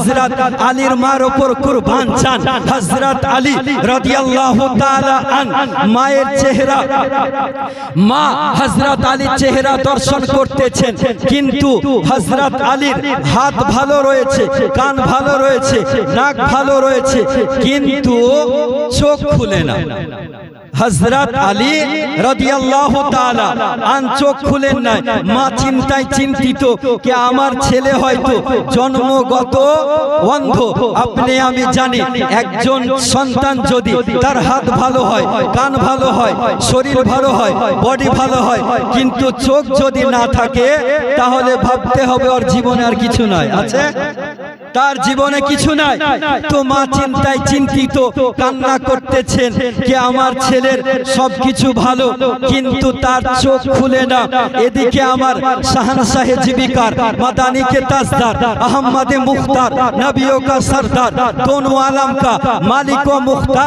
হযরত আলীর মার উপর কুরবান চান। হযরত আলী রাদিয়াল্লাহু তাআলা আন মায়ের চেহারা। মা হযরত আলীর চেহারা দর্শন করতেছেন, কিন্তু হযরত আলীর হাত ভালো রয়েছে, কান ভালো রয়েছে, নাক ভালো রয়েছে, কিন্তু চোখ খুলে না। হযরত আলী রাদিয়াল্লাহু তাআলা আন চোখ খুলেন নাই। মা চিন্তায় চিন্তিত, কে আমার ছেলে হয়তো জন্মগত অন্ধ আপনি, আমি জানি একজন সন্তান যদি তার হাত ভালো হয়, কান ভালো হয়, শরীর ভালো হয় বডি ভালো হয়, কিন্তু চোখ যদি না থাকে, তাহলে ভাবতে হবে ওর জীবনে আর কিছু নয় আছে? তার জীবনে কিছু নাই। তো মা চিন্তায় চিন্তিত কান্না করতেছেন যে আমার ছেলের সব কিছু ভালো কিন্তু তার চোখ খুলে না। এদিকে আমার শাহানশাহে জীবিকার মাদানিকে তাজদার আহম্মদে মুখতার নবিও কা সরদার তনু আলম কা মালিক ও মুখতার